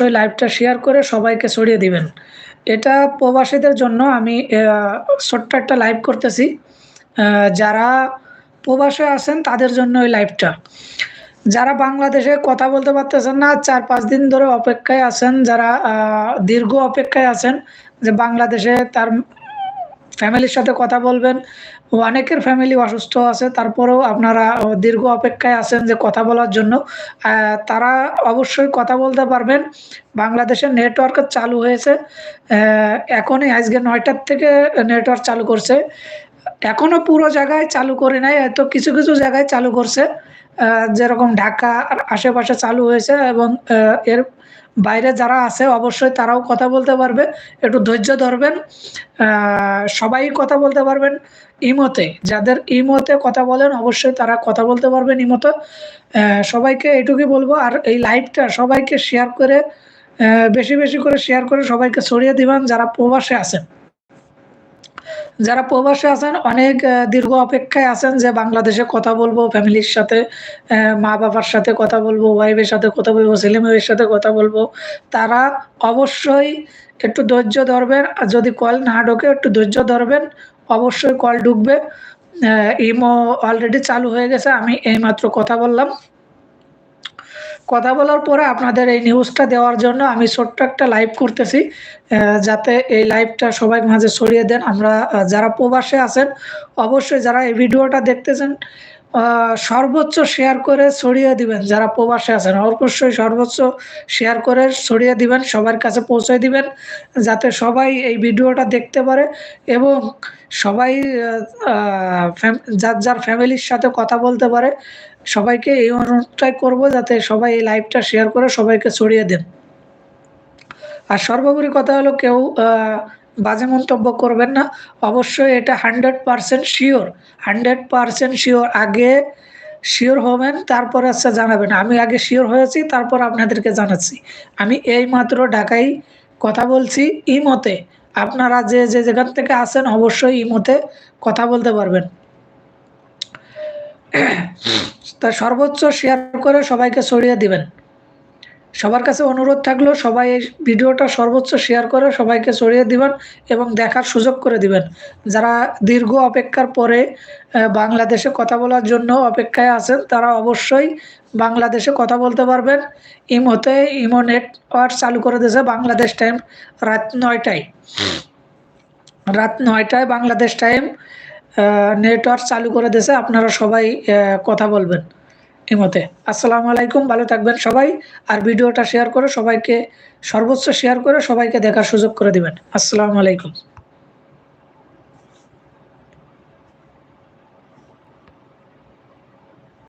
অবশ্যই লাইভটা শেয়ার করে সবাইকে ছড়িয়ে দিবেন। এটা প্রবাসীদের জন্য আমি ছোট্ট একটা লাইভ করতেছি। যারা প্রবাসে আছেন, তাদের জন্য ওই লাইভটা যারা বাংলাদেশে কথা বলতে পারতেছেন না, চার পাঁচ দিন ধরে অপেক্ষায় আছেন, যারা দীর্ঘ অপেক্ষায় আছেন, যে বাংলাদেশে তার ফ্যামিলির সাথে কথা বলবেন। অনেকের ফ্যামিলি অসুস্থ আছে, তারপরেও আপনারা দীর্ঘ অপেক্ষায় আছেন যে কথা বলার জন্য। তারা অবশ্যই কথা বলতে পারবেন। বাংলাদেশের নেটওয়ার্ক চালু হয়েছে। এখনই আজকে নয়টার থেকে নেটওয়ার্ক চালু করছে। এখনও পুরো জায়গায় চালু করে নাই, হয়তো কিছু কিছু জায়গায় চালু করছে। যেরকম ঢাকা আর আশেপাশে চালু হয়েছে এবং এর বাইরে যারা আছে, অবশ্যই তারাও কথা বলতে পারবে। একটু ধৈর্য ধরবেন। সবাই কথা বলতে পারবেন ইমোতে। যাদের ইমোতে কথা বলেন, অবশ্যই তারা কথা বলতে পারবেন ইমোতে। সবাইকে এটুকুই বলব, আর এই লাইভটা সবাইকে শেয়ার করে বেশি বেশি করে শেয়ার করে সবাইকে ছড়িয়ে দিবেন যারা প্রবাসে আছেন। যারা প্রবাসে আছেন, অনেক দীর্ঘ অপেক্ষায় আছেন যে বাংলাদেশে কথা বলব, ফ্যামিলির সাথে মা বাবার সাথে কথা বলব, ওয়াইফের সাথে কথা বলব, ছেলে মেয়ের সাথে কথা বলব, তারা অবশ্যই একটু ধৈর্য ধরবেন। আর যদি কল না ঢোকে, একটু ধৈর্য ধরবেন, অবশ্যই কল ঢুকবে। ইমো অলরেডি চালু হয়ে গেছে, আমি এইমাত্র কথা বললাম। কথা বলার পরে আপনাদের এই নিউজটা দেওয়ার জন্য আমি ছোট্ট একটা লাইভ করতেছি যাতে এই লাইভটা সবাই মাঝে ছড়িয়ে দেন। আমরা যারা প্রবাসে আছেন, অবশ্যই যারা এই ভিডিওটা দেখতেছেন সর্বোচ্চ শেয়ার করে ছড়িয়ে দিবেন। যারা প্রবাসে আছেন, অবশ্যই সর্বোচ্চ শেয়ার করে ছড়িয়ে দিবেন, সবার কাছে পৌঁছে দিবেন, যাতে সবাই এই ভিডিওটা দেখতে পারে এবং সবাই যার যার ফ্যামিলির সাথে কথা বলতে পারে, সবাইকে এই অনুরোধটাই করব যাতে সবাই এই লাইভটা শেয়ার করে সবাইকে ছড়িয়ে দেন। আর সর্বোপরি কথা হলো কেউ বাজে মন্তব্য করবেন না। অবশ্যই এটা hundred percent sure. Hundred percent sure. আগে শিওর হবেন, তারপর আচ্ছা জানাবেন। আমি আগে শিওর হয়েছি, তারপর আপনাদেরকে জানাচ্ছি। আমি এই মাত্র ঢাকায় কথা বলছি ইমতে। আপনারা যে যে যেখান থেকে আসেন অবশ্যই ইমতে কথা বলতে পারবেন। তা সর্বোচ্চ শেয়ার করে সবাইকে ছড়িয়ে দিবেন। সবার কাছে অনুরোধ থাকল, সবাই এই ভিডিওটা সর্বোচ্চ শেয়ার করে সবাইকে ছড়িয়ে দিবেন এবং দেখার সুযোগ করে দিবেন। যারা দীর্ঘ অপেক্ষার পরে বাংলাদেশে কথা বলার জন্য অপেক্ষায় আছেন, তারা অবশ্যই বাংলাদেশে কথা বলতে পারবেন। ইমোতে ইমো নেটওয়ার্ক চালু করে দিয়েছে বাংলাদেশ টাইম রাত নয়টায়। রাত নয়টায় বাংলাদেশ টাইম নেটওয়ার্ক চালু করে দিয়েছে। আপনারা সবাই কথা বলবেন। ইমতে আসসালামু আলাইকুম, ভালো থাকবেন সবাই। আর ভিডিওটা শেয়ার করে সবাইকে, সর্বোচ্চ শেয়ার করে সবাইকে দেখার সুযোগ করে দিবেন। আসসালামু আলাইকুম।